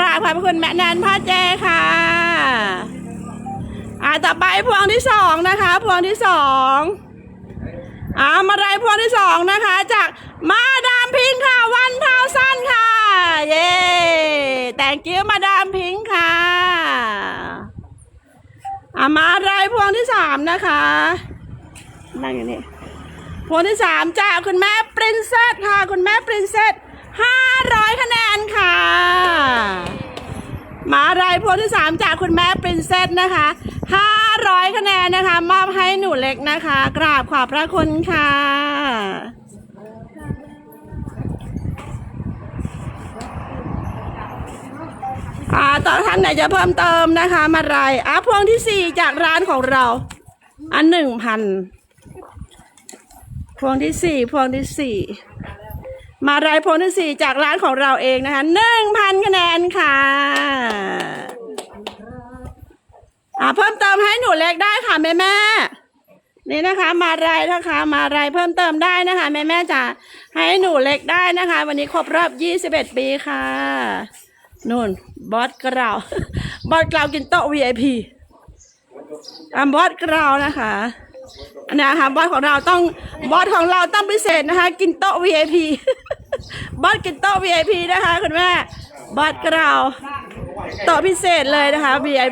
ราบขอบพระคุณแม่แนนพ่อเจค่ะอ่าต่อไปพวงที่สองนะคะ พวงที่สองอ่ามาไรพวงที่สองนะคะ จากมาดามพิงค์ค่ะ วันเทาสั้นค่ะ เย้แต่งกิ้วมาดามพิงค์ค่ะอ่ามาไรพวงที่สามนะคะนั่งอยู่นี่พวงที่สามจากคุณแม่ปรินเซสค่ะ คุณแม่ปรินเซสห้าร้อยคะแนนค่ะ หมารายพวงที่ 3 จากคุณแม่ปรินเซสนะคะ 500 คะแนนนะคะ มอบให้หนูเล็กนะคะ กราบขอบพระคุณค่ะอ่าต่อท่านไหนจะเพิ่มเติมนะคะ มารายอะพวงที่ 4 จากร้านของเรา อันหนึ่งพันพวงที่สี่พวงที่สี่มารายพวงที่สี่จากร้านของเราเองนะคะหนึ่งพันคะแนนค่ะ อ่าเพิ่มเติมให้หนูเล็กได้ค่ะแม่แม่นี่นะคะ มารายนะคะมารายเพิ่มเติมได้นะคะแม่แม่จ๋าให้หนูเล็กได้นะคะ วันนี้ครบรอบยี่สิบเอ็ดปีค่ะนู่นบอสกราวบอสกราวกินโต๊ะ VIP อ่าบอสกราวนะคะอันนี้นะคะบอสของเราต้องบอสของเราต้องพิเศษนะคะ กินโต๊ะ VIP บอสกินโต๊ะ VIP นะคะคุณแม่บอสกราวโต๊ะพิเศษเลยนะคะ VIP